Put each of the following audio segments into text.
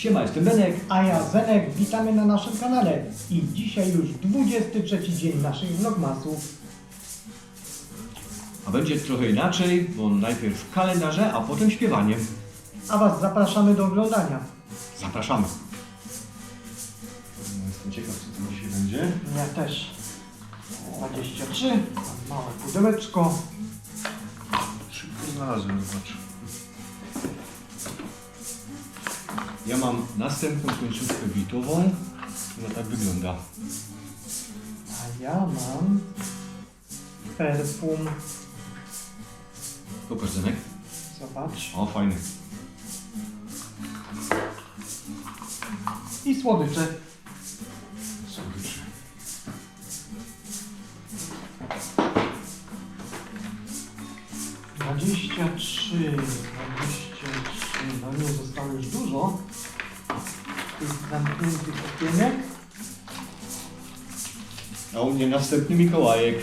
Siema, jestem Benek. A ja Zenek, witamy na naszym kanale. I dzisiaj już 23 dzień naszych vlogmasów. A będzie trochę inaczej, bo najpierw kalendarze, a potem śpiewanie. A Was zapraszamy do oglądania. Zapraszamy. No, Jestem ciekaw, co to dzisiaj będzie. Ja też. 23, małe pudełeczko. Szybko znalazłem, zobacz. Ja mam następną końcówkę bitową. Ona tak wygląda. A ja mam perfum. Pokaż Zenek. Zobacz. O, fajny. I słodycze. Słodyczy. Dwadzieścia trzy, zostało już dużo tych zamkniętych okienek. A u mnie następny Mikołajek.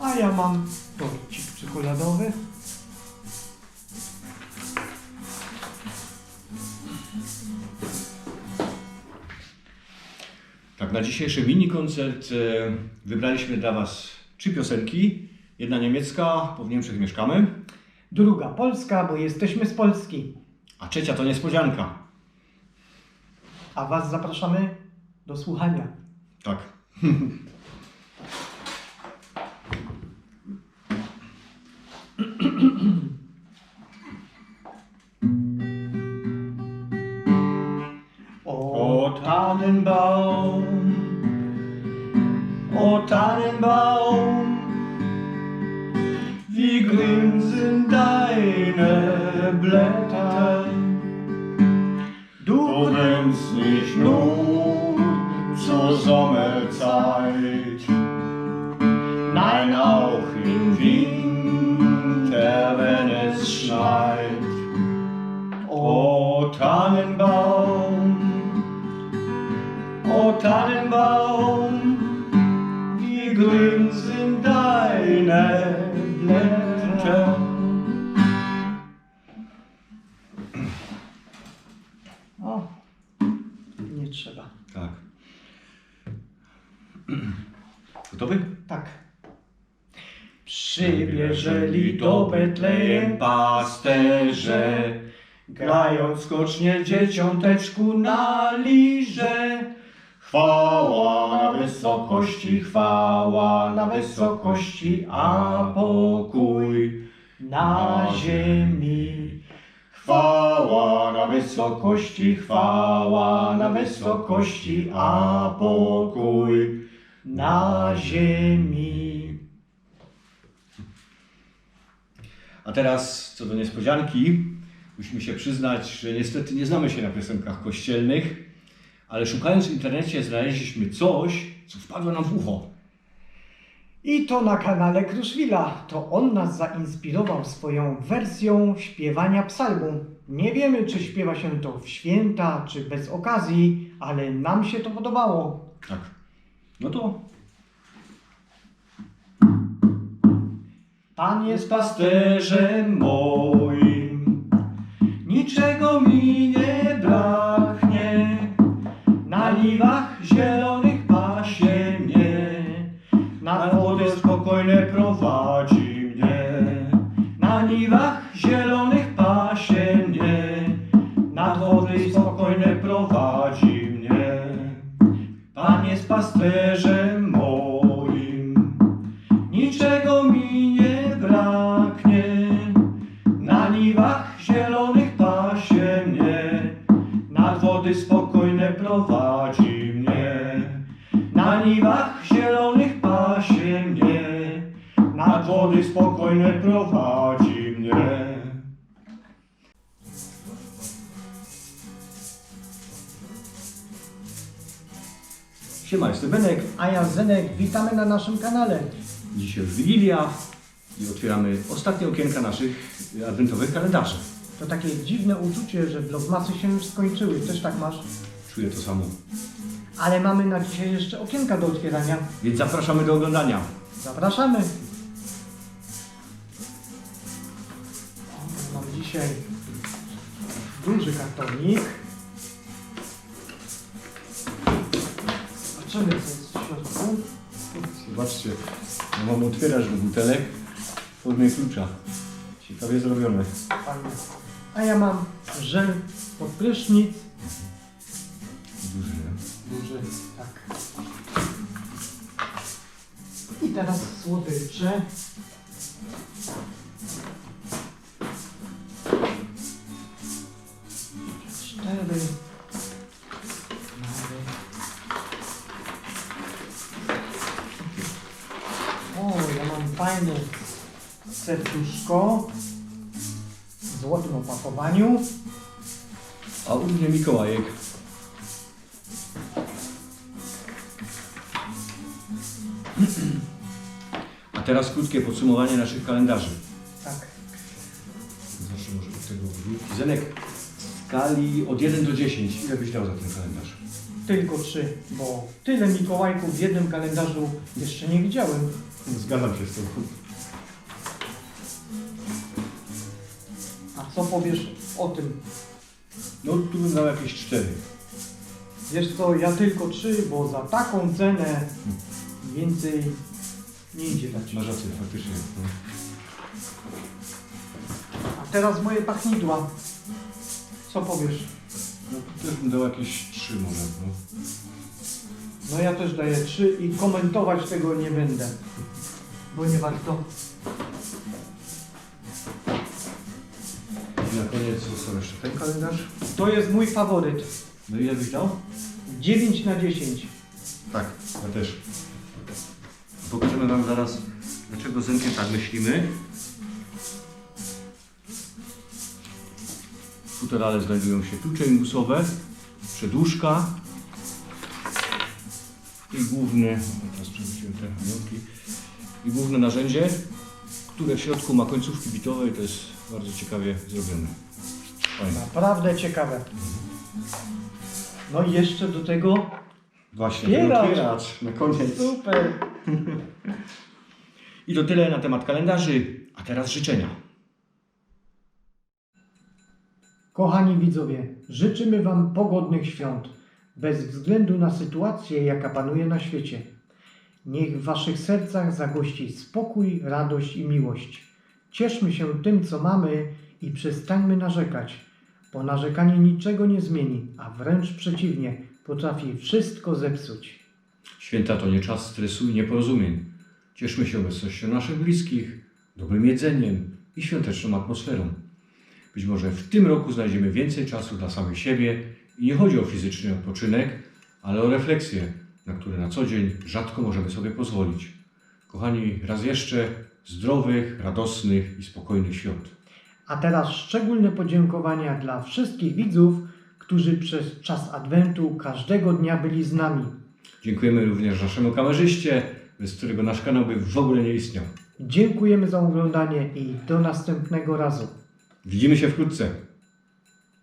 A ja mam torcik czekoladowy. Tak, na dzisiejszy mini koncert e, wybraliśmy dla Was trzy piosenki. Jedna niemiecka, bo w Niemczech mieszkamy, Druga Polska, bo jesteśmy z Polski. a trzecia to niespodzianka. A Was zapraszamy do słuchania. Tak. O Tannenbaum, o Tannenbaum, grün sind deine Blätter. Du brennst nicht nur zur Sommerzeit, nein auch im Winter, wenn es schneit. O Tannenbaum, o Tannenbaum, wie grün sind deine O, nie trzeba. Tak. Gotowy? Tak. Przybierzeli do Betlejem pasterze, grając skocznie dzieciąteczku na liże. Chwała na wysokości, chwała na wysokości, a pokój na ziemi. Chwała na wysokości, chwała na wysokości, a pokój na ziemi. A teraz co do niespodzianki. Musimy się przyznać, że niestety nie znamy się na piosenkach kościelnych, ale szukając w internecie znaleźliśmy coś, co wpadło nam w ucho. I to na kanale Kruszwila. To on nas zainspirował swoją wersją śpiewania psalmu. Nie wiemy, czy śpiewa się to w święta, czy bez okazji, ale nam się to podobało. Tak. No to Pan jest pasterzem moim, niczego mi nie Na niwach zielonych pasie mnie, na wody spokojne prowadzi mnie. Pan jest pasterzem moim, niczego mi nie braknie. Na niwach zielonych pasie mnie, nad wody spokojne prowadzi mnie. Na niwach zielonych pasie mnie, wody spokojne prowadzi siema, jestem Benek. A ja Zenek, witamy na naszym kanale. Dzisiaj już Wigilia i otwieramy ostatnie okienka naszych adwentowych kalendarzy. To takie dziwne uczucie, że vlogmasy się już skończyły. Też tak masz? Czuję to samo. Ale mamy na dzisiaj jeszcze okienka do otwierania. Więc zapraszamy do oglądania. Zapraszamy. O, Mam dzisiaj duży kartonik. Zobaczymy, co jest w środku. Zobaczcie, ja mam otwieracz do butelek w formie klucza. Ciekawie zrobione. Fajnie. A ja mam żel pod prysznic. Duży, nie? Duży, tak. I teraz słodycze. Fajne serduszko w złotym opakowaniu. A u mnie Mikołajek. A teraz krótkie podsumowanie naszych kalendarzy. Tak. Zacznę może od tego wrótki. Zenek, w skali od 1 do 10, ile byś dał za ten kalendarz? Tylko trzy, bo tyle Mikołajków w jednym kalendarzu jeszcze nie widziałem. Zgadzam się z tobą. A co powiesz o tym? No tu bym dał jakieś 4. Wiesz co, ja tylko trzy, bo za taką cenę więcej nie idzie dać. Masz rację, faktycznie. No. A teraz moje pachnidła. Co powiesz? No też bym dał jakieś 3 może. No. No ja też daję trzy i komentować tego nie będę. Bo nie warto. I na koniec został jeszcze ten kalendarz. To jest mój faworyt. No ile byś dał? 9 na 10. Tak, ja też. Pokażemy Wam zaraz, dlaczego z Zenkiem tak myślimy. Futerale znajdują się klucze imbusowe, przedłużka i główne, o, teraz przerzuciłem te aniołki, i główne narzędzie, które w środku ma końcówki bitowe i to jest bardzo ciekawie zrobione. Fajne. Naprawdę ciekawe. No i jeszcze do tego Właśnie, otwieracz na koniec. super. I to tyle na temat kalendarzy, a teraz życzenia. Kochani widzowie, życzymy Wam pogodnych świąt, bez względu na sytuację, jaka panuje na świecie. Niech w Waszych sercach zagości spokój, radość i miłość. Cieszmy się tym, co mamy i przestańmy narzekać, bo narzekanie niczego nie zmieni, a wręcz przeciwnie, potrafi wszystko zepsuć. Święta to nie czas stresu i nieporozumień. Cieszmy się obecnością naszych bliskich, dobrym jedzeniem i świąteczną atmosferą. Być może w tym roku znajdziemy więcej czasu dla samych siebie i nie chodzi o fizyczny odpoczynek, ale o refleksję, na które na co dzień rzadko możemy sobie pozwolić. Kochani, raz jeszcze zdrowych, radosnych i spokojnych świąt. A teraz szczególne podziękowania dla wszystkich widzów, którzy przez czas Adwentu każdego dnia byli z nami. Dziękujemy również naszemu kamerzyście, bez którego nasz kanał by w ogóle nie istniał. Dziękujemy za oglądanie i do następnego razu. Widzimy się wkrótce.